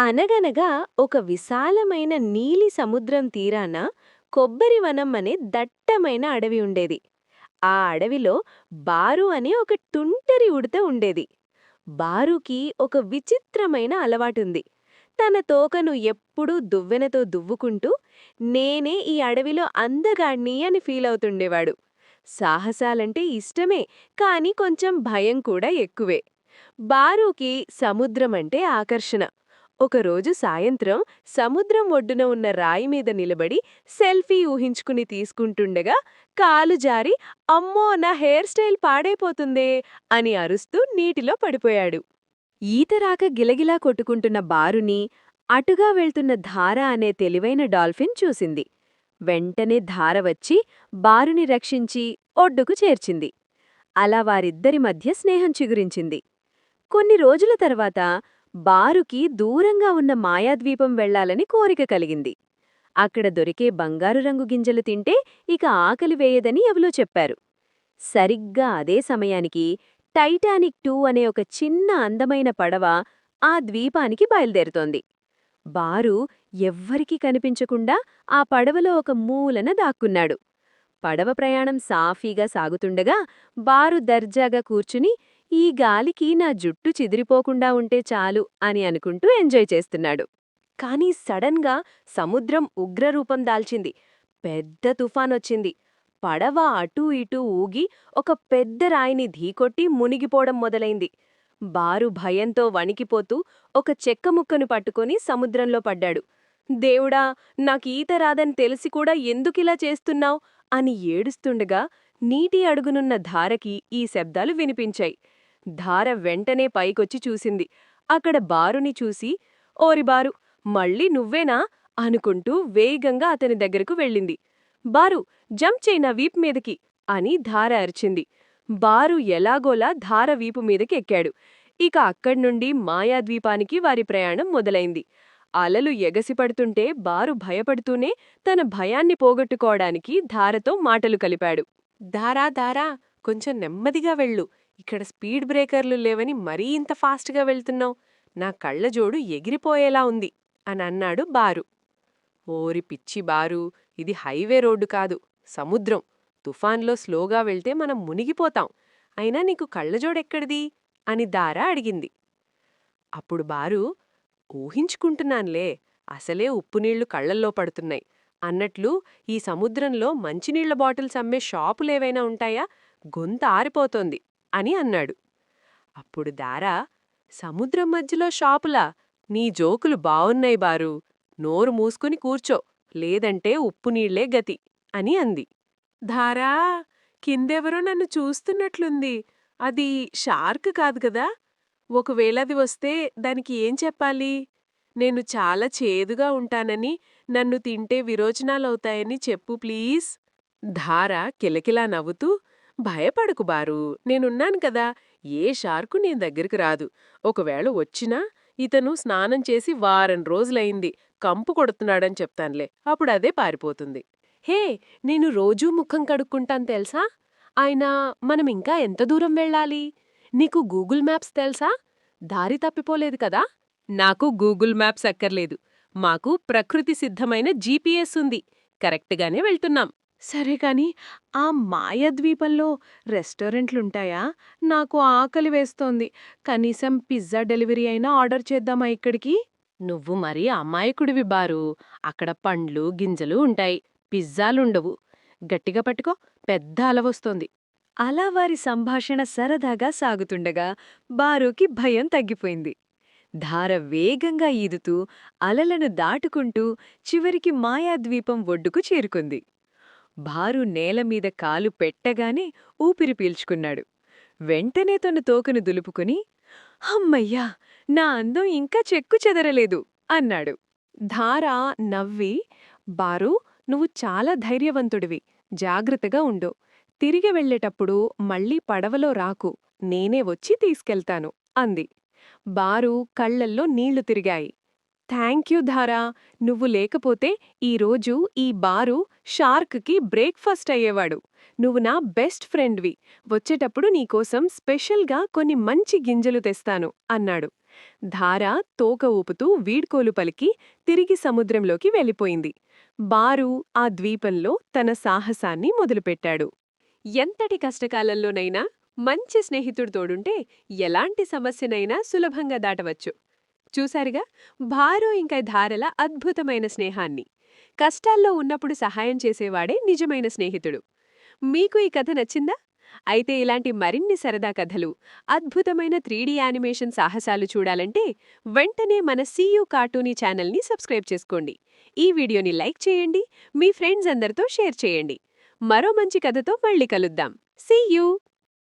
అనగనగా ఒక విశాలమైన నీలి సముద్రం తీరాన కొబ్బరి వనం అనే దట్టమైన అడవి ఉండేది. ఆ అడవిలో బారు అనే ఒక తుంటరి ఉడత ఉండేది. బారుకి ఒక విచిత్రమైన అలవాటుంది. తన తోకను ఎప్పుడూ దువ్వెనతో దువ్వుకుంటూ నేనే ఈ అడవిలో అందగాణ్ణి అని ఫీల్ అవుతుండేవాడు. సాహసాలంటే ఇష్టమే కాని కొంచెం భయం కూడా ఎక్కువే. బారుకి సముద్రమంటే ఆకర్షణ. ఒకరోజు సాయంత్రం సముద్రం ఒడ్డున ఉన్న రాయి మీద నిలబడి సెల్ఫీ ఊహించుకుని తీసుకుంటుండగా కాలు జారి అమ్మో నా హెయిర్ స్టైల్ పాడైపోతుందే అని అరుస్తూ నీటిలో పడిపోయాడు. ఈతరాక గిలగిలా కొట్టుకుంటున్న బారుని అటుగా వెళ్తున్న ధార అనే తెలివైన డాల్ఫిన్ చూసింది. వెంటనే ధార వచ్చి బారుని రక్షించి ఒడ్డుకు చేర్చింది. అలా వారిద్దరి మధ్య స్నేహం చిగురించింది. కొన్ని రోజుల తర్వాత బారుకి దూరంగా ఉన్న మాయాద్వీపం వెళ్ళాలని కోరిక కలిగింది. అక్కడ దొరికే బంగారు రంగు గింజలు తింటే ఇక ఆకలి వేయదని ఎవలో చెప్పారు. సరిగ్గా అదే సమయానికి టైటానిక్ టూ అనే ఒక చిన్న అందమైన పడవ ఆ ద్వీపానికి బయలుదేరుతోంది. బారు ఎవ్వరికీ కనిపించకుండా ఆ పడవలో ఒక మూలన దాక్కున్నాడు. పడవ ప్రయాణం సాఫీగా సాగుతుండగా బారు దర్జాగా కూర్చుని ఈ గాలికి నా జుట్టు చిదిరిపోకుండా ఉంటే చాలు అని అనుకుంటూ ఎంజాయ్ చేస్తున్నాడు. కానీ సడన్గా సముద్రం ఉగ్రరూపం దాల్చింది. పెద్ద తుఫానొచ్చింది. పడవ అటూ ఇటూ ఊగి ఒక పెద్ద రాయిని ధీకొట్టి మునిగిపోవడం మొదలైంది. బారు భయంతో వణికిపోతూ ఒక చెక్క ముక్కను పట్టుకొని సముద్రంలో పడ్డాడు. దేవుడా నాకీత రాదని తెలిసి కూడా ఎందుకిలా చేస్తున్నావ్? అని ఏడుస్తుండగా నీటి అడుగునున్న ధారకి ఈ శబ్దాలు వినిపించాయి. ధార వెంటనే పైకొచ్చి చూసింది. అక్కడ బారుని చూసి ఓరి బారు మళ్ళీ నువ్వేనా? అనుకుంటూ వేగంగా అతని దగ్గరకు వెళ్ళింది. బారు జంప్ చేయి నా వీపు మీదకి అని ధార అరిచింది. బారు ఎలాగోలా ధార వీపు మీదకి ఎక్కాడు. ఇక అక్కడ్నుండి మాయాద్వీపానికి వారి ప్రయాణం మొదలైంది. అలలు ఎగసిపడుతుంటే బారు భయపడుతూనే తన భయాన్ని పోగొట్టుకోవడానికి ధారతో మాటలు కలిపాడు. ధారా ధారా కొంచెం నెమ్మదిగా వెళ్ళు. ఇక్కడ స్పీడ్ బ్రేకర్లు లేవని మరీ ఇంత ఫాస్ట్గా వెళ్తున్నావు? నా కళ్ళజోడు ఎగిరిపోయేలా ఉంది అని అన్నాడు బారు. ఓరి పిచ్చి బారు ఇది హైవే రోడ్డు కాదు సముద్రం. తుఫాన్లో స్లోగా వెళ్తే మనం మునిగిపోతాం. అయినా నీకు కళ్ళజోడెక్కడిది అని దారా అడిగింది. అప్పుడు బారు ఊహించుకుంటున్నాన్లే అసలే ఉప్పునీళ్ళు కళ్ళల్లో పడుతున్నాయి. అన్నట్లు ఈ సముద్రంలో మంచినీళ్ళ బాటిల్స్ అమ్మే షాపులేవైనా ఉంటాయా? గొంత ఆరిపోతోంది. అని అన్నాడు. అప్పుడు దారా సముద్రం మధ్యలో షాపులా నీ జోకులు బావున్నాయి బారు నోరు మూసుకుని కూర్చో లేదంటే ఉప్పునీళ్ళే గతి అని అంది. ధారా కిందెవరో నన్ను చూస్తున్నట్లుంది అది షార్క్ కాదు కదా ఒకవేళది వస్తే దానికి ఏం చెప్పాలి? నేను చాలా చేదుగా ఉంటానని నన్ను తింటే విరోచనాలవుతాయని చెప్పు ప్లీజ్ ధార కిలకిలా నవ్వుతూ భయపడకు బారు నేనున్నాను కదా ఏ షార్కు నీ దగ్గరికి రాదు. ఒకవేళ వచ్చినా ఇతను స్నానం చేసి వారం రోజులైంది కంపు కొడుతున్నాడని చెప్తాన్లే అప్పుడు అదే పారిపోతుంది. హే నేను రోజూ ముఖం కడుక్కుంటాను తెలుసా? ఆయన మనం ఇంకా ఎంత దూరం వెళ్ళాలి? నీకు గూగుల్ మ్యాప్స్ తెలుసా? దారి తప్పిపోలేదు కదా? నాకు గూగుల్ మ్యాప్స్ అక్కర్లేదు. మాకు ప్రకృతి సిద్ధమైన జీపీఎస్ ఉంది. కరెక్ట్గానే వెళ్తున్నాం. సరే కాని ఆ మాయద్వీపంలో రెస్టారెంట్లుంటాయా? నాకు ఆకలి వేస్తోంది. కనీసం పిజ్జా డెలివరీ అయినా ఆర్డర్ చేద్దామా ఇక్కడికి? నువ్వు మరీ అమాయకుడివి బారు. అక్కడ పండ్లు గింజలు ఉంటాయి. పిజ్జాలుండవు. గట్టిగా పట్టుకో. పెద్ద అలవొస్తోంది. అలా వారి సంభాషణ సరదాగా సాగుతుండగా బారుకి భయం తగ్గిపోయింది. ధార వేగంగా ఈదుతూ అలలను దాటుకుంటూ చివరికి మాయాద్వీపం ఒడ్డుకు చేరుకుంది. బారు నేలమీద కాలు పెట్టగానే ఊపిరి పీల్చుకున్నాడు. వెంటనే తన తోకను దులుపుకుని హమ్మయ్యా నా అందం ఇంకా చెక్కు చెదరలేదు అన్నాడు. ధార నవ్వి బారు నువ్వు చాలా ధైర్యవంతుడివి జాగ్రత్తగా ఉండు. తిరిగి వెళ్ళేటప్పుడు మళ్ళీ పడవలో రాకు నేనే వచ్చి తీసుకెళ్తాను అంది. బారు కళ్ళల్లో నీళ్ళు తిరిగాయి. Thank you Dhara. నువ్వు లేకపోతే ఈరోజు ఈ బారు షార్క్కి బ్రేక్ఫాస్ట్ అయ్యేవాడు. నువ్వు నా బెస్ట్ ఫ్రెండ్వి. వచ్చేటప్పుడు నీకోసం స్పెషల్గా కొన్ని మంచి గింజలు తెస్తాను అన్నాడు. ధార తోక ఊపుతూ వీడ్కోలు పలికి తిరిగి సముద్రంలోకి వెళ్ళిపోయింది. బారు ఆ ద్వీపంలో తన సాహసాన్ని మొదలుపెట్టాడు. ఎంతటి కష్టకాలంలోనైనా మంచి స్నేహితుడు తోడుంటే ఎలాంటి సమస్యనైనా సులభంగా దాటవచ్చు. చూశారుగా? భారు ఇంకా ధారల అద్భుతమైన స్నేహాన్ని. కష్టాల్లో ఉన్నప్పుడు సహాయం చేసేవాడే నిజమైన స్నేహితుడు. మీకు ఈ కథ నచ్చిందా? అయితే ఇలాంటి మరిన్ని సరదా కథలు అద్భుతమైన త్రీడీ యానిమేషన్ సాహసాలు చూడాలంటే వెంటనే మన సీయూ కార్టూనీ ఛానల్ని సబ్స్క్రైబ్ చేసుకోండి. ఈ వీడియోని లైక్ చేయండి మీ ఫ్రెండ్స్ అందరితో షేర్ చేయండి. మరో మంచి కథతో మళ్ళీ కలుద్దాం. సీయూ!